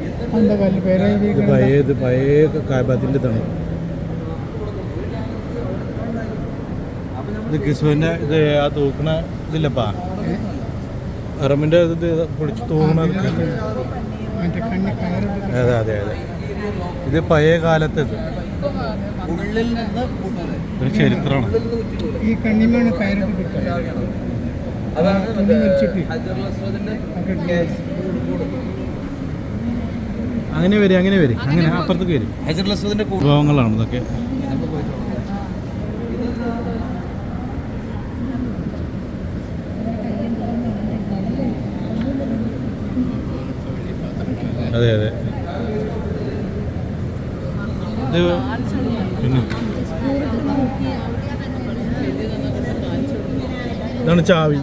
ഇത് എഴുതിയിരിക്കുന്നത്? പഴയത് പഴയ കാബത്തിന്റെ ഇതാണ്. ഇത് ആ തൂക്കണ ഇതില്ലപ്പാ? അറമിന്റെ ഇത് പൊളിച്ച് തൂങ്ങണ അതെ അതെ അതെ. ഇത് പഴയ കാലത്തേത് ഉള്ളിൽ നിന്ന് ഒരു ചരിത്രമാണ്. ഈ കണ്ണിമാണ് അങ്ങനെ വരും അങ്ങനെ വരും. അങ്ങനെ അപ്പുറത്തേക്ക് വരും. വിഭവങ്ങളാണ് ഇതൊക്കെ. അതെ അതെ. ഇത് പിന്നെ ഇതാണ് ചാവി.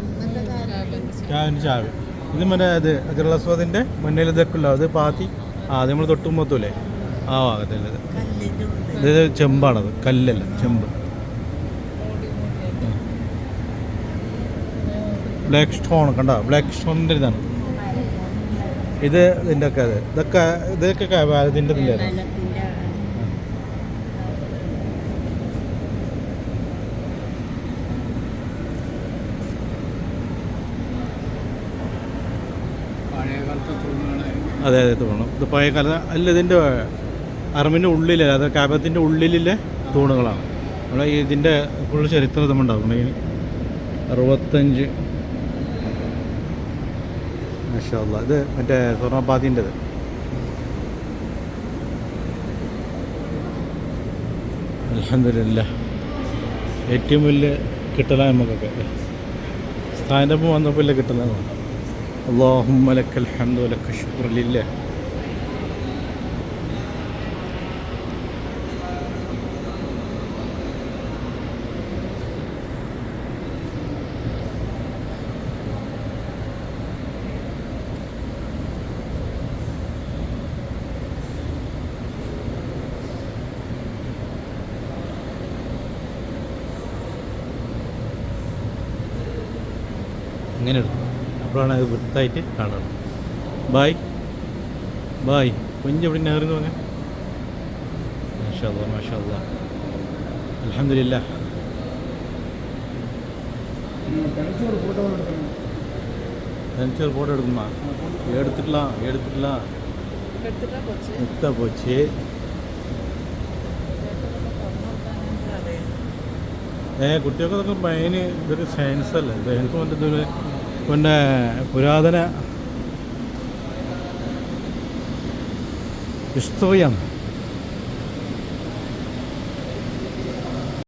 ചാവിന്റെ ചാവി. ഇത് മറ്റേ അത് അജറുള്ളസ്വാദിന്റെ മുന്നിൽ ഇതൊക്കെയുള്ള അത് പാത്തി. ആ അത് നമ്മൾ തൊട്ടുമ്പോത്തൂലേ ആ ഭാഗത്തല്ലേ ഇത്. ഇത് ചെമ്പാണത്. കല്ലല്ല ചെമ്പ്. ബ്ലാക്ക് സ്റ്റോൺ കണ്ട? ബ്ലാക്ക് സ്റ്റോണിന്റെ ഇതാണ്. ഇത് ഇതിന്റെ ഒക്കെ അത്. ഇതൊക്കെ ഇതൊക്കെ ഇതിന്റെ ഇതിന്റെ പഴയ കാലത്തെ തൂണുകളെ അതെ അതെ തോന്നും ഇത് പഴയ കാലം അല്ല ഇതിന്റെ അറമിന്റെ ഉള്ളിലെ അത് കാബത്തിന്റെ ഉള്ളിലെ തൂണുകളാണ്. നമ്മളെ ഇതിന്റെ ഫുൾ ചരിത്രം ഈ അറുപത്തഞ്ച്. മാഷാല്ല ഇത് മറ്റേ സ്വർണപാതിന്റെത് അലഹമില്ല ഏറ്റവും വലിയ കിട്ടലാണ് നമുക്കൊക്കെ സ്ഥാനപ്പം വന്നപ്പോൾ വലിയ കിട്ടലാണ് اللهم لك الحمد ولك الشكر لله ഇങ്ങനെ എടുക്കും അപ്പോഴാണ് അത് വൃത്തായിട്ട് കാണുന്നത്. ബായ്. ബായ്. കുഞ്ഞ് എവിടെ നേർന്ന് തോന്നെ മാഷാ മാഷാ അലഹമില്ല എനിക്ക് ഫോട്ടോ എടുക്കുന്ന? എടുത്തിട്ടില്ല എടുത്തിട്ടില്ല. എത്താ പോച്ച്. ഏ കുട്ടികൾക്ക് ഭയങ്കര ഇതൊരു സയൻസ് അല്ലേ സയൻസ് ഇതൊരു പിന്നെ പുരാതന ഹിസ്റ്ററിയാണ്.